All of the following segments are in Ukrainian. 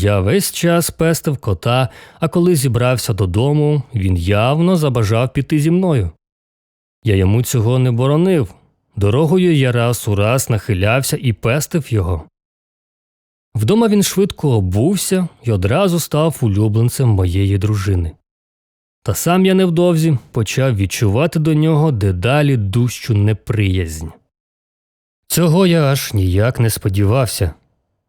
Я весь час пестив кота, а коли зібрався додому, він явно забажав піти зі мною. Я йому цього не боронив. Дорогою я раз у раз нахилявся і пестив його. Вдома він швидко обувся і одразу став улюбленцем моєї дружини. Та сам я невдовзі почав відчувати до нього дедалі дужчу неприязнь. Цього я аж ніяк не сподівався,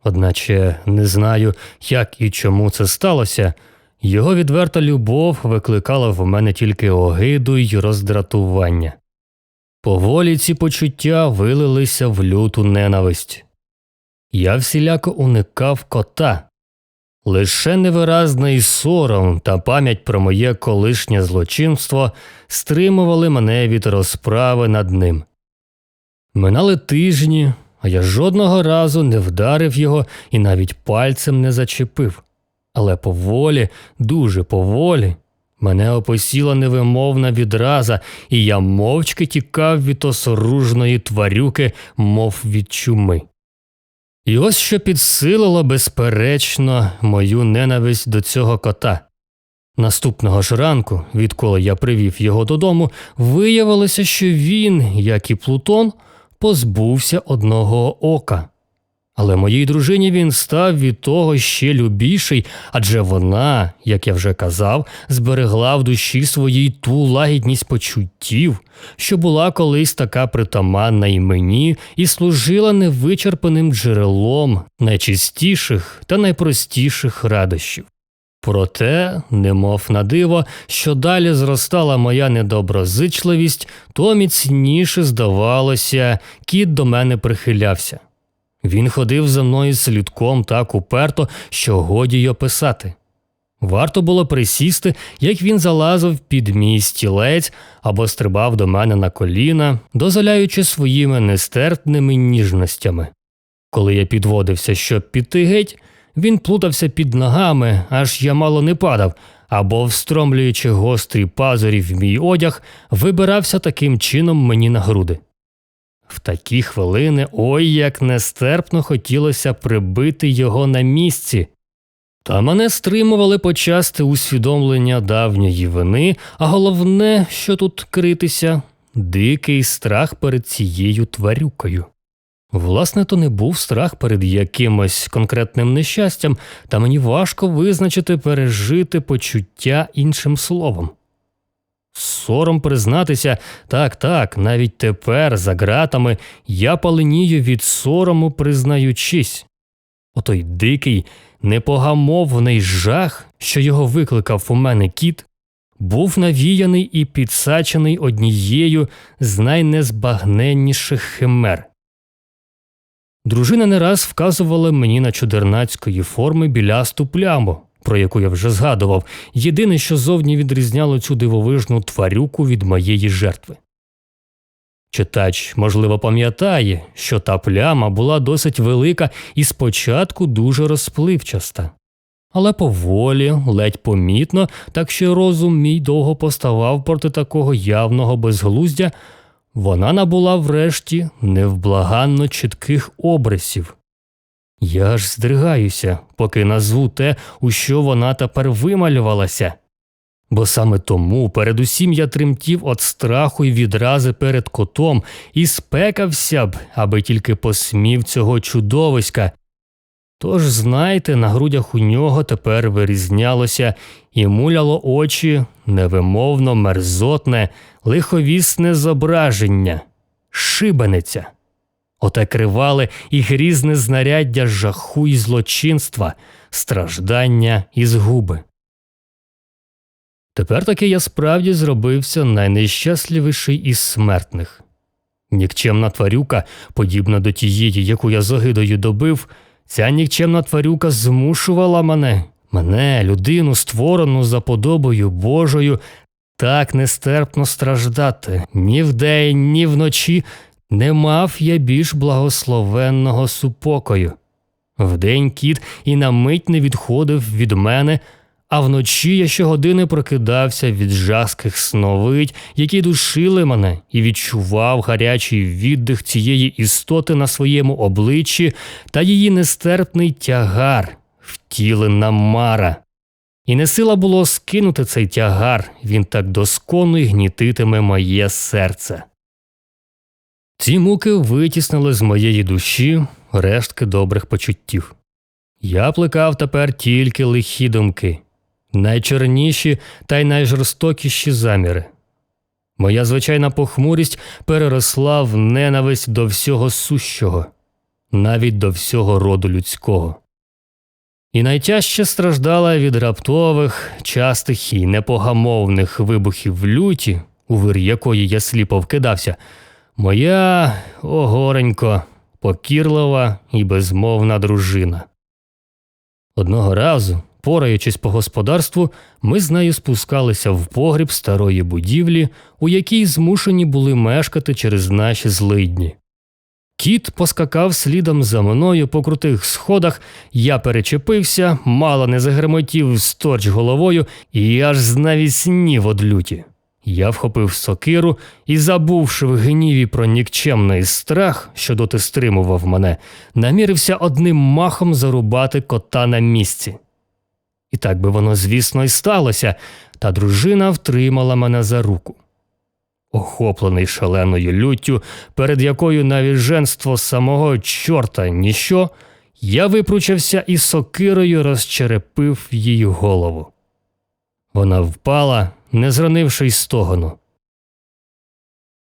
одначе не знаю, як і чому це сталося. Його відверта любов викликала в мене тільки огиду й роздратування. Поволі ці почуття вилилися в люту ненависть. Я всіляко уникав кота. Лише невиразний сором та пам'ять про моє колишнє злочинство стримували мене від розправи над ним. Минали тижні, а я жодного разу не вдарив його і навіть пальцем не зачепив. Але поволі, дуже поволі, мене опосіла невимовна відраза, і я мовчки тікав від осоружної тварюки, мов від чуми. І ось що підсилило, безперечно, мою ненависть до цього кота. Наступного ж ранку, відколи я привів його додому, виявилося, що він, як і Плутон, позбувся одного ока. Але моїй дружині він став від того ще любіший, адже вона, як я вже казав, зберегла в душі своїй ту лагідність почуттів, що була колись така притаманна і мені, і служила невичерпаним джерелом найчистіших та найпростіших радощів. Проте, немов на диво, що далі зростала моя недоброзичливість, то міцніше здавалося, кіт до мене прихилявся. Він ходив за мною слідком так уперто, що годі й описати. Варто було присісти, як він залазив під мій стілець або стрибав до мене на коліна, дозволяючи своїми нестерпними ніжностями. Коли я підводився, щоб піти геть, він плутався під ногами, аж я мало не падав, або, встромлюючи гострі пазурі в мій одяг, вибирався таким чином мені на груди. В такі хвилини ой як нестерпно хотілося прибити його на місці. Та мене стримували почасти усвідомлення давньої вини, а головне, що тут критися, дикий страх перед цією тварюкою. Власне, то не був страх перед якимось конкретним нещастям, та мені важко визначити пережити почуття іншим словом. Сором признатися, так, так, навіть тепер, за ґратами, я паленію від сорому, признаючись. Отой дикий, непогамовний жах, що його викликав у мене кіт, був навіяний і підсачений однією з найнезбагненніших химер. Дружина не раз вказувала мені на чудернацької форми білясту пляму, про яку я вже згадував, єдине, що зовні відрізняло цю дивовижну тварюку від моєї жертви. Читач, можливо, пам'ятає, що та пляма була досить велика і спочатку дуже розпливчаста. Але поволі, ледь помітно, так що розум мій довго поставав проти такого явного безглуздя, вона набула врешті невблаганно чітких обрисів. Я ж здригаюся, поки назву те, у що вона тепер вималювалася. Бо саме тому передусім я тремтів від страху й відрази перед котом і спекався б, аби тільки посмів цього чудовиська. Тож, знайте, на грудях у нього тепер вирізнялося і муляло очі невимовно мерзотне, лиховісне зображення, шибаниця. Оте кривале і грізне знаряддя жаху і злочинства, страждання і згуби. Тепер таки я справді зробився найнещасливіший із смертних. Нікчемна тварюка, подібна до тієї, яку я з огидою добив, ця нікчемна тварюка змушувала мене, мене, людину, створену за подобою Божою, так нестерпно страждати ні вдень, ні вночі не мав я більш благословенного супокою. Вдень кіт і на мить не відходив від мене, а вночі я щогодини прокидався від жаских сновидь, які душили мене, і відчував гарячий віддих цієї істоти на своєму обличчі та її нестерпний тягар, втілена мара. І не сила було скинути цей тягар, він так досконно й гнітитиме моє серце. Ці муки витіснили з моєї душі рештки добрих почуттів. Я плекав тепер тільки лихі думки, найчорніші та й найжорстокіші заміри. Моя звичайна похмурість переросла в ненависть до всього сущого, навіть до всього роду людського. І найтяжче страждала від раптових, частих і непогамовних вибухів люті, у вир якої я сліпо вкидався, моя о горенько, покірлива і безмовна дружина. Одного разу, пораючись по господарству, ми з нею спускалися в погріб старої будівлі, у якій змушені були мешкати через наші злидні. Кіт поскакав слідом за мною по крутих сходах, я перечепився, мало не загремотів сторч головою і аж знавіснів од люті. Я вхопив сокиру і, забувши в гніві про нікчемний страх, що доти стримував мене, намірився одним махом зарубати кота на місці. І так би воно, звісно, і сталося, та дружина втримала мене за руку. Охоплений шаленою люттю, перед якою навіть женство самого чорта ніщо, я випручався і сокирою розчерепив їй голову. Вона впала, не зранивши й стогону.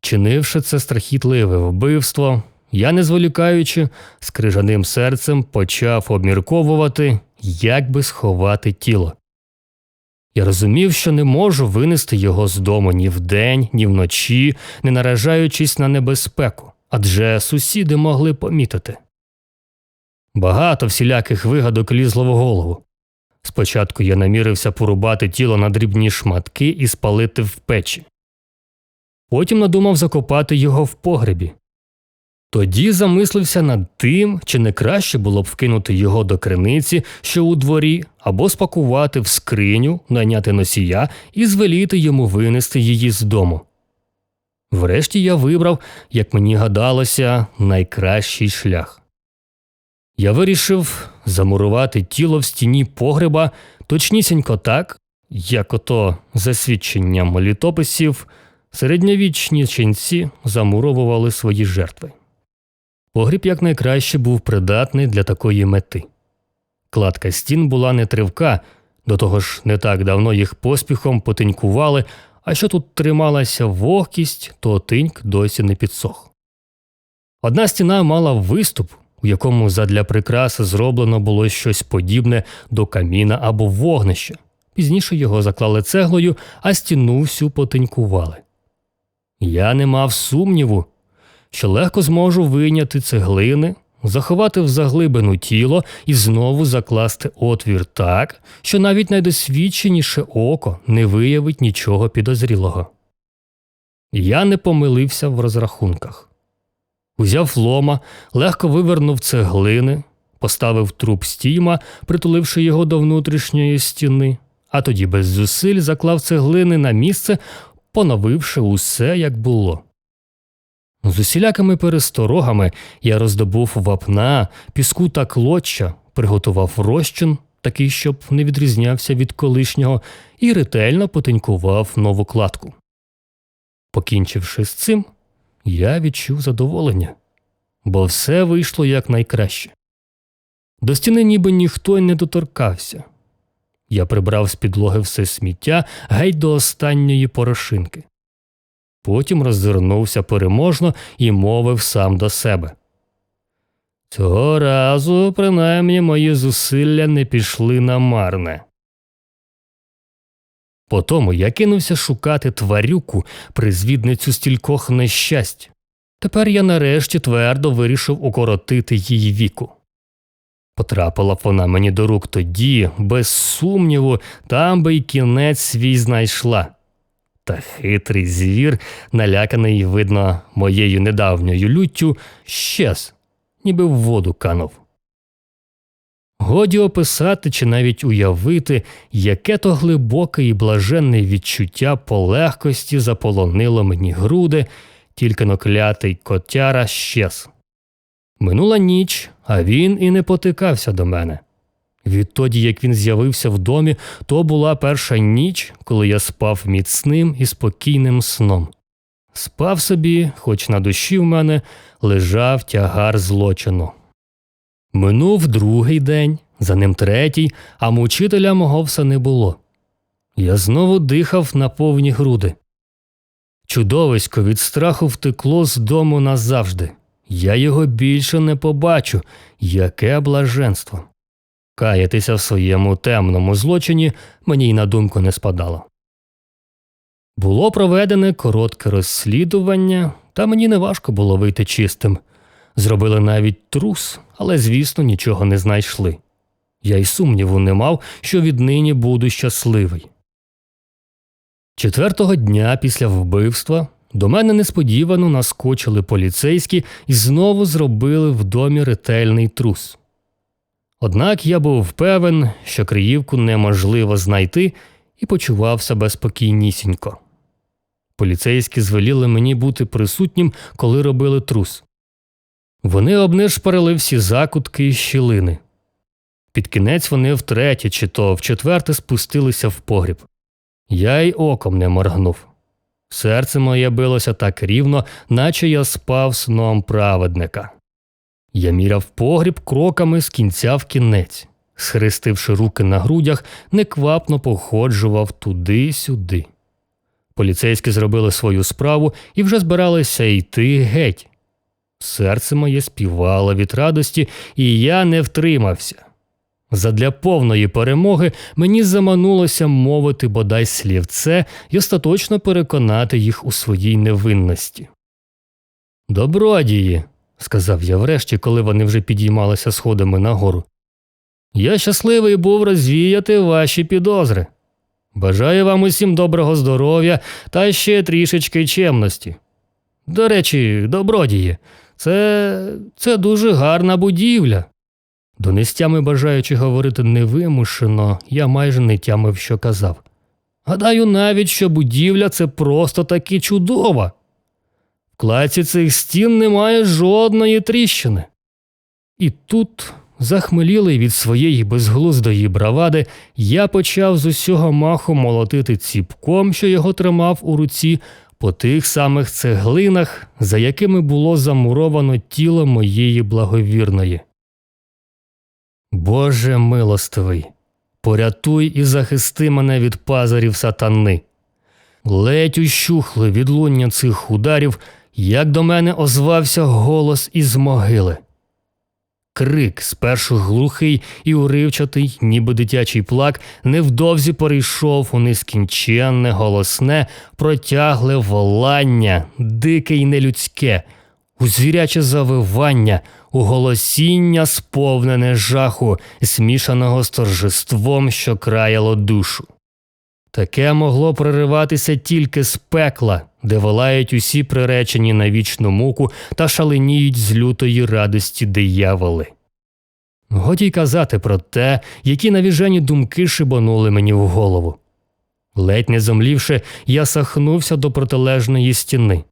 Чинивши це страхітливе вбивство, я, не зволікаючи, з крижаним серцем почав обмірковувати, як би сховати тіло. Я розумів, що не можу винести його з дому ні вдень, ні вночі, не наражаючись на небезпеку, адже сусіди могли помітити. Багато всіляких вигадок лізло в голову. Спочатку я намірився порубати тіло на дрібні шматки і спалити в печі. Потім надумав закопати його в погребі. Тоді замислився над тим, чи не краще було б вкинути його до криниці, що у дворі, або спакувати в скриню, найняти носія і звеліти йому винести її з дому. Врешті я вибрав, як мені гадалося, найкращий шлях. Я вирішив замурувати тіло в стіні погреба точнісінько так, як ото, за свідченням літописів, середньовічні ченці замуровували свої жертви. Погріб якнайкраще був придатний для такої мети. Кладка стін була не тривка, до того ж не так давно їх поспіхом потинькували, а що тут трималася вогкість, то тиньк досі не підсох. Одна стіна мала виступ, у якому задля прикраси зроблено було щось подібне до каміна або вогнища. Пізніше його заклали цеглою, а стіну всю потинькували. Я не мав сумніву, що легко зможу вийняти цеглини, заховати в заглибину тіло і знову закласти отвір так, що навіть найдосвідченіше око не виявить нічого підозрілого. Я не помилився в розрахунках. Узяв лома, легко вивернув цеглини, поставив труп стійма, притуливши його до внутрішньої стіни, а тоді без зусиль заклав цеглини на місце, поновивши усе, як було. З усілякими пересторогами я роздобув вапна, піску та клоча, приготував розчин, такий, щоб не відрізнявся від колишнього, і ретельно потенькував нову кладку. Покінчивши з цим, я відчув задоволення, бо все вийшло якнайкраще. До стіни ніби ніхто й не доторкався. Я прибрав з підлоги все сміття геть до останньої порошинки. Потім роззирнувся переможно і мовив сам до себе. Цього разу, принаймні, мої зусилля не пішли на марне. Потому я кинувся шукати тварюку, призвідницю стількох нещасть. Тепер я нарешті твердо вирішив укоротити її віку. Потрапила б вона мені до рук тоді, без сумніву, там би й кінець свій знайшла. Та хитрий звір, наляканий, видно, моєю недавньою люттю, щез, ніби в воду канув. Годі описати чи навіть уявити, яке то глибоке і блаженне відчуття полегкості заполонило мені груди, тільки ноклятий котяра щез. Минула ніч, а він і не потикався до мене. Відтоді, як він з'явився в домі, то була перша ніч, коли я спав міцним і спокійним сном. Спав собі, хоч на душі в мене лежав тягар злочину. Минув другий день, за ним третій, а мучителя мого все не було. Я знову дихав на повні груди. Чудовисько від страху втекло з дому назавжди. Я його більше не побачу. Яке блаженство. Каятися в своєму темному злочині мені й на думку не спадало. Було проведене коротке розслідування, та мені не важко було вийти чистим. Зробили навіть трус, але, звісно, нічого не знайшли. Я й сумніву не мав, що віднині буду щасливий. Четвертого дня після вбивства до мене несподівано наскочили поліцейські і знову зробили в домі ретельний трус. Однак я був певен, що Криївку неможливо знайти і почував себе спокійнісінько. Поліцейські звеліли мені бути присутнім, коли робили трус. Вони обнишпарили всі закутки і щілини. Під кінець вони втретє чи то вчетверте спустилися в погріб. Я й оком не моргнув. Серце моє билося так рівно, наче я спав сном праведника. Я міряв погріб кроками з кінця в кінець, схрестивши руки на грудях, неквапно походжував туди-сюди. Поліцейські зробили свою справу і вже збиралися йти геть. Серце моє співало від радості, і я не втримався. Задля повної перемоги мені заманулося мовити бодай слівце і остаточно переконати їх у своїй невинності. Добродії, сказав я врешті, коли вони вже підіймалися сходами нагору. Я щасливий був розвіяти ваші підозри. Бажаю вам усім доброго здоров'я та ще трішечки чемності. До речі, добродії, це, це дуже гарна будівля. До нестями бажаючи говорити невимушено, я майже не тямив, що казав. Гадаю навіть, що будівля це просто таки чудова. В кладці цих стін немає жодної тріщини. І тут, захмелілий від своєї безглуздої бравади, я почав з усього маху молотити ціпком, що його тримав у руці, по тих самих цеглинах, за якими було замуровано тіло моєї благовірної. Боже милостивий, порятуй і захисти мене від пазарів сатани. Ледь ущухли відлуння цих ударів, як до мене озвався голос із могили. Крик, спершу глухий і уривчатий, ніби дитячий плак, невдовзі перейшов у нескінченне, голосне, протягле волання, дике й нелюдське, у звіряче завивання, у голосіння, сповнене жаху, смішаного з торжеством, що краяло душу. Таке могло прориватися тільки з пекла, де волають усі приречені на вічну муку та шаленіють з лютої радості дияволи. Годі й казати про те, які навіжені думки шибонули мені в голову. Ледь не зомлівши, я сахнувся до протилежної стіни.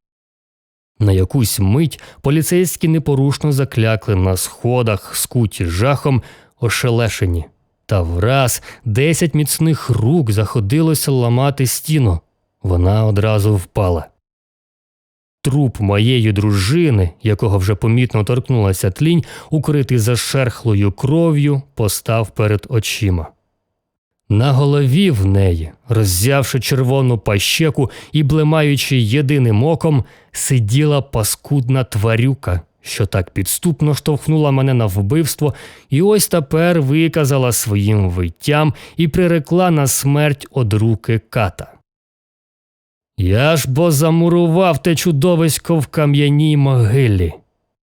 На якусь мить поліцейські непорушно заклякли на сходах, скуті жахом, ошелешені. Та враз десять міцних рук заходилося ламати стіну. Вона одразу впала. Труп моєї дружини, якого вже помітно торкнулася тлінь, укритий зашерхлою кров'ю, постав перед очима. На голові в неї, роззявши червону пащеку і блимаючи єдиним оком, сиділа паскудна тварюка, що так підступно штовхнула мене на вбивство, і ось тепер виказала своїм виттям і прирекла на смерть од руки ката. Я ж бо замурував те чудовисько в кам'яній могилі.